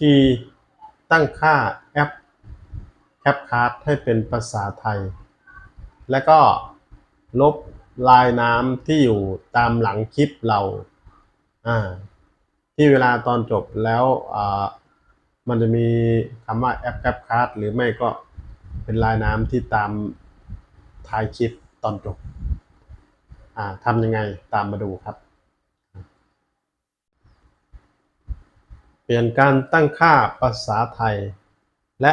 ธีตั้งค่าแอปแคปคาร์ดให้เป็นภาษาไทย และก็ลบลายน้ำที่อยู่ตามหลังคลิปเราอ่าที่เวลาตอนจบแล้วอ่ามันจะมีคำว่าแอปแคปคาร์ดหรือไม่ก็เป็นลายน้ำที่ตามท้ายคลิปตอนจบอ่าทำยังไงตามมาดูครับ เปลี่ยนการตั้งค่าภาษาไทย และ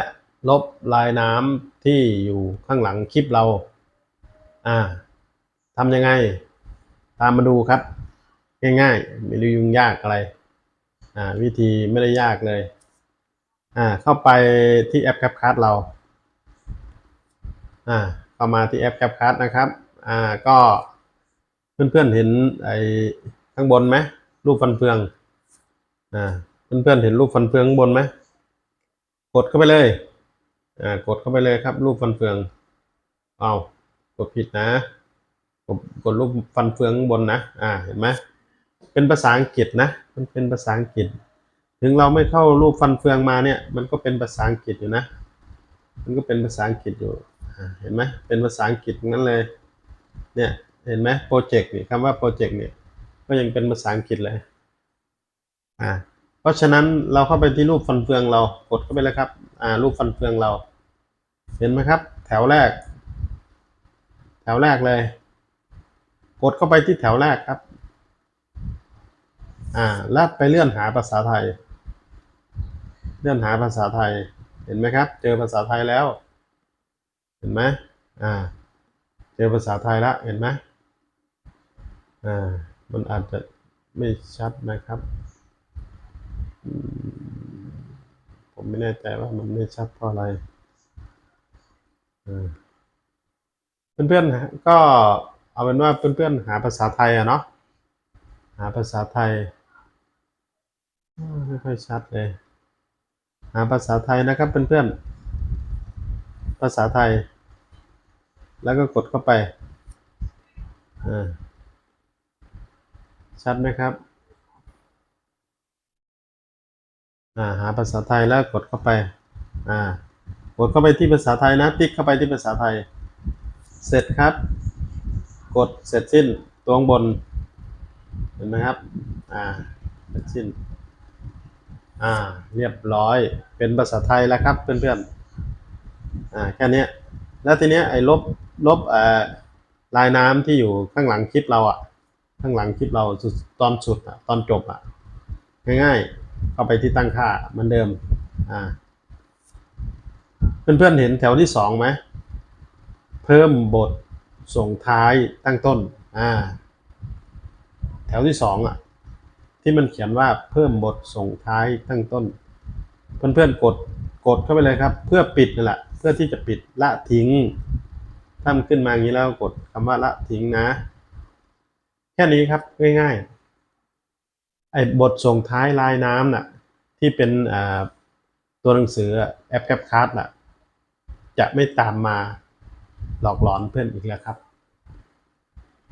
ลบลายน้ำที่อยู่ข้างหลังคลิปเรา อ่าทำยังไง ตามมาดูครับ ง่ายๆ ไม่ได้ยุ่งยากอะไร อ่า วิธีไม่ได้ยากเลย อ่า เข้าไปที่แอป CapCut เรา อ่า เข้ามาที่แอป CapCut นะครับ อ่า ก็เพื่อนๆเห็นไอ้ข้างบนไหมรูปฟันเฟือง อ่า เพื่อนๆเห็นรูปฟันเฟืองข้างบนไหมกดเข้าไปเลยอ่ากดเข้าไปเลยครับ รูปฟันเฟืองเอากดผิดนะกดกดรูปฟันเฟืองข้างบนนะอ่าเห็นไหมเป็นภาษาอังกฤษนะ มันเป็นภาษาอังกฤษ ถึงเราไม่เข้ารูปฟันเฟืองมาเนี่ย มันก็เป็นภาษาอังกฤษอยู่นะ มันก็เป็นภาษาอังกฤษอยู่อ่าเห็นไหมเป็นภาษาอังกฤษงั้นเลย เนี่ยเห็นไหมโปรเจกต์นี่คำว่าโปรเจกต์เนี่ยก็ยังเป็นภาษาอังกฤษเลยอ่า เพราะฉะนั้นเราเข้าไปที่รูปฟันเฟืองเรากดเข้าไปเลยครับ อ่า รูปฟันเฟืองเรา เห็นไหมครับ แถวแรก แถวแรกเลย กดเข้าไปที่แถวแรกครับ อ่า แล้วไปเลื่อนหาภาษาไทย เลื่อนหาภาษาไทย เห็นไหมครับ เจอภาษาไทยแล้ว เห็นไหมอ่า เจอภาษาไทยแล้ว เห็นไหมอ่า มันอาจจะไม่ชัดนะครับ ผมไม่แน่ใจว่ามันไม่ชัดเพราะอะไรเพื่อนๆฮะก็เอาเป็นว่าเพื่อนๆหาภาษาไทยอะเนาะหาภาษาไทยไม่ค่อยชัดเลย หาภาษาไทยนะครับเพื่อนๆภาษาไทย แล้วก็กดเข้าไปชัดไหมครับ อ่าหาภาษาไทยแล้วกดเข้าไปอ่ากดเข้าไปที่ภาษาไทยนะ ติ๊กเข้าไปที่ภาษาไทย เสร็จครับ กดเสร็จสิ้นตัวงบนเห็นไหมครับอ่าเสร็จสิ้นอ่าเรียบร้อยเป็นภาษาไทยแล้วครับเพื่อนๆอ่าแค่นี้แล้วทีเนี้ยไอ้ลบลบเอ่อลายน้ำที่อยู่ข้างหลังคลิปเราอะข้างหลังคลิปเราตอนสุดอะตอนจบอะง่ายๆ เข้าไปที่ตั้งค่าเหมือนเดิม อ่า เพื่อนๆเห็นแถวที่สองไหม เพิ่มบทส่งท้ายตั้งต้น อ่า แถวที่สองอะ ที่มันเขียนว่าเพิ่มบทส่งท้ายตั้งต้น เพื่อนๆกดกดเข้าไปเลยครับ เพื่อปิดนั่นแหละ เพื่อที่จะปิดละทิ้งถ้ามันขึ้นมาอย่างนี้แล้วกดคำว่าละทิ้งนะ แค่นี้ครับง่ายๆ ไอ้บทส่งท้ายลายน้ำน่ะที่เป็นตัวหนังสือแอปแคปคัสน่ะจะไม่ตามมาหลอกหลอนเพื่อนอีกแล้วครับ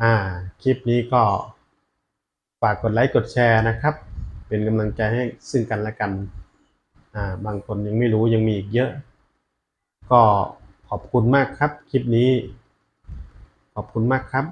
อ่า คลิปนี้ก็ฝากกดไลค์กดแชร์นะครับ เป็นกำลังใจให้ซึ่งกันและกัน อ่า บางคนยังไม่รู้ยังมีอีกเยอะ ก็ขอบคุณมากครับ คลิปนี้ ขอบคุณมากครับ